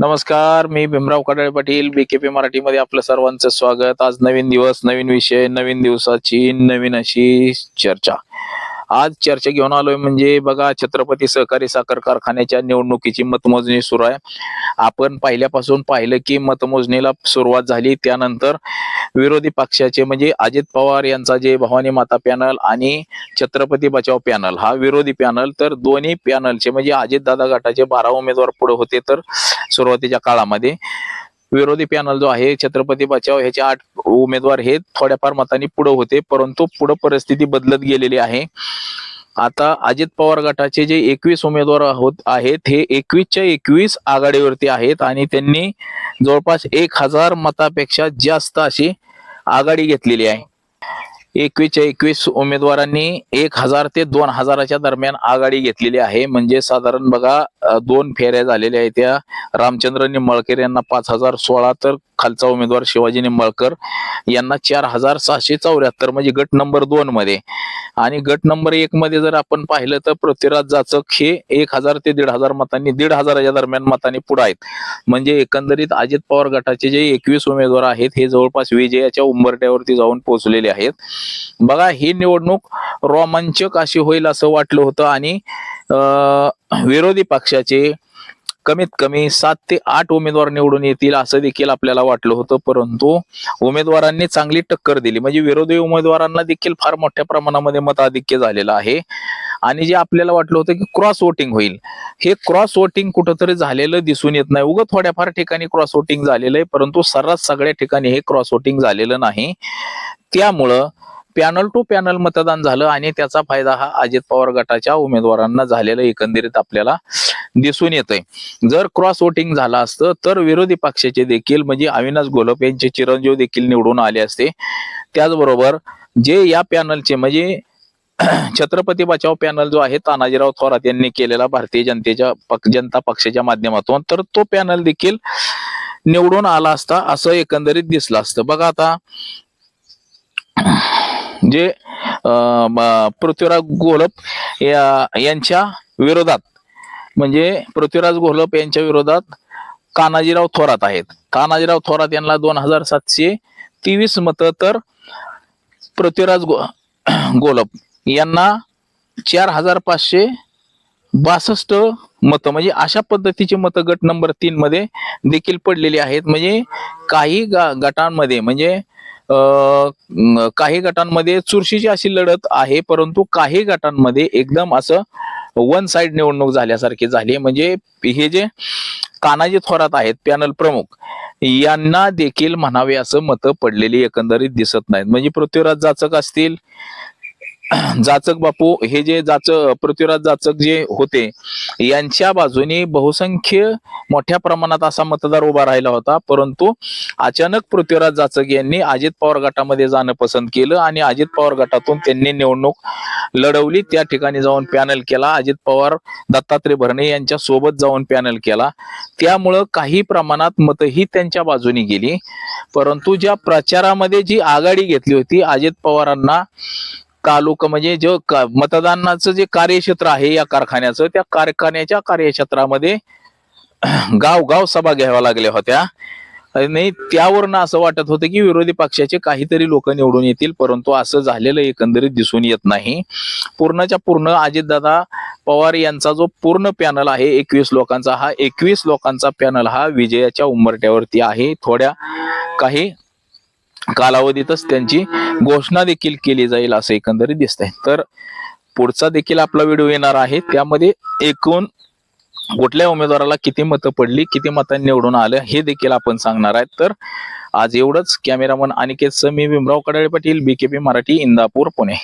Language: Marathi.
नमस्कार मी भीमराव कडाळे पाटील बीकेपी मराठीमध्ये आपलं सर्वांचं स्वागत. आज नवीन दिवस नवीन विषय नवीन दिवसाची नवीन अशी चर्चा. आज चर्चा घेऊन आलोय म्हणजे बघा छत्रपती सहकारी साखर कारखान्याच्या निवडणुकीची मतमोजणी सुरू आहे. आपण पहिल्यापासून पाहिलं की मतमोजणीला सुरुवात झाली. त्यानंतर विरोधी पक्षाचे म्हणजे अजित पवार यांचा जे भवानी माता पॅनल आणि छत्रपती बचाव पॅनल हा विरोधी पॅनल तर दोन्ही पॅनलचे म्हणजे अजितदादा गटाचे बारा उमेदवार पुढे होते तर सुरुवातीच्या काळामध्ये. विरोधी पॅनल जो आहे छत्रपती बचाव ह्याचे आठ उमेदवार हे थोड्याफार मतांनी पुढे होते परंतु पुढे परिस्थिती बदलत गेलेली आहे. आता अजित पवार गटाचे जे एकवीस उमेदवार होत आहेत हे एकवीसच्या एकवीस आघाडीवरती आहेत आणि त्यांनी जवळपास एक हजार मतापेक्षा जास्त अशी आघाडी घेतलेली आहे. एकवीसच्या एकवीस उमेदवारांनी एक हजार ते दोन हजाराच्या दरम्यान आघाडी घेतलेली आहे. म्हणजे साधारण बघा दोन फेऱ्या झालेल्या आहेत. त्या रामचंद्र निंबाळकर यांना पाच हजार सोळा तर खालचा उमेदवार शिवाजी निंबाळकर यांना चार हजार सहाशे चौऱ्याहत्तर म्हणजे गट नंबर दोन मध्ये. आणि गट नंबर एक मध्ये जर आपण पाहिलं तर पृथ्वीराज जाचक हे एक हजार ते दीड हजार मतांनी दीड हजाराच्या दरम्यान मतांनी पुढे आहेत. म्हणजे एकंदरीत अजित पवार गटाचे जे एकवीस उमेदवार आहेत हे जवळपास विजयाच्या उंबरट्यावरती जाऊन पोहोचलेले आहेत. बघा ही निवडणूक रोमांचक अशी होईल असं वाटलं होतं आणि विरोधी पक्षाचे कमीत कमी सात ते आठ उमेदवार निवडून येतील असं देखील आपल्याला वाटलं होतं. परंतु उमेदवारांनी चांगली टक्कर दिली. म्हणजे विरोधी उमेदवारांना देखील फार मोठ्या प्रमाणामध्ये मताधिक्य झालेलं आहे. आणि जे आपल्याला वाटलं होतं की क्रॉस वोटिंग होईल. हे क्रॉस वोटिंग कुठंतरी झालेलं दिसून येत नाही. उगं थोड्याफार ठिकाणी क्रॉस वोटिंग झालेलं आहे परंतु सर्रास सगळ्या ठिकाणी हे क्रॉस वोटिंग झालेलं नाही. त्यामुळं पॅनल टू पॅनल मतदान झालं आणि त्याचा फायदा हा अजित पवार गटाच्या उमेदवारांना झालेला एकंदरीत आपल्याला दिसून येतंय. जर क्रॉस वोटिंग झालं असतं तर विरोधी पक्षाचे देखील म्हणजे अविनाश गोलप यांचे चिरंजीव देखील निवडून आले असते. त्याचबरोबर जे या पॅनलचे म्हणजे छत्रपती बचाव पॅनल जो आहे तानाजीराव थोरात यांनी केलेला भारतीय जनतेच्या पक- जनता पक्षाच्या माध्यमातून तर तो पॅनल देखील निवडून आला असता असं एकंदरीत दिसलं असतं. बघा आता जे पृथ्वीराज घोलप या- यांच्या विरोधात म्हणजे पृथ्वीराज घोलप यांच्या विरोधात कानाजीराव थोरात आहेत. कानाजीराव थोरात यांना दोन हजार सातशे तेवीस मतं तर पृथ्वीराज गो गोलप यांना चार हजार पाचशे बासष्ट मतं म्हणजे अशा पद्धतीचे मतं गट नंबर तीन मध्ये देखील पडलेली आहेत. म्हणजे काही गा- गटांमध्ये म्हणजे काही गटांमध्ये चुरशीची अशी लढत आहे परंतु काही गटांमध्ये एकदम असं वन साइड निवडणूक झाल्यासारखी झाली म्हणजे हे जे कानाजी थोरात आहेत पॅनल प्रमुख यांना देखील म्हणावे असं मतं पडलेली एकंदरीत दिसत नाहीत. म्हणजे पृथ्वीराज जाचक असतील जाचक बापू हे जे जाचक पृथ्वीराज जाचक जे होते यांच्या बाजूने बहुसंख्य मोठ्या प्रमाणात असा मतदार उभा राहिला होता. परंतु अचानक पृथ्वीराज जाचक यांनी अजित पवार गटामध्ये जाणं पसंत केलं आणि अजित पवार गटातून त्यांनी निवडणूक लढवली. त्या ठिकाणी जाऊन पॅनल केला. अजित पवार दत्तात्रय भरणे यांच्या सोबत जाऊन पॅनल केला. त्यामुळं काही प्रमाणात मतही त्यांच्या बाजूने गेली. परंतु ज्या प्रचारामध्ये जी आघाडी घेतली होती अजित पवारांना तालुका म्हणजे जो मतदानाचं जे कार्यक्षेत्र आहे या कारखान्याचं त्या कारखान्याच्या कार्यक्षेत्रामध्ये गाव गाव सभा घ्याव्या लागल्या होत्या. नाही त्यावरनं असं वाटत होतं की विरोधी पक्षाचे काहीतरी लोक निवडून येतील परंतु असं झालेलं एकंदरीत दिसून येत नाही. पूर्णच्या पूर्ण अजितदादा पवार यांचा जो पूर्ण पॅनल आहे एकवीस लोकांचा हा एकवीस लोकांचा पॅनल हा विजयाच्या उंबरट्यावरती आहे. थोड्या काही कालावधीतच त्यांची घोषणा देखील केली जाईल असं एकंदरीत दिसत आहे तर पुढचा देखील आपला व्हिडिओ येणार आहे. त्यामध्ये एकूण कुठल्या उमेदवाराला किती मतं पडली किती मतांनी निवडून आलं हे देखील आपण सांगणार आहेत. तर आज एवढंच. कॅमेरामन अनिकेत मी भीमराव कडाळे पाटील बीकेपी मराठी इंदापूर पुणे.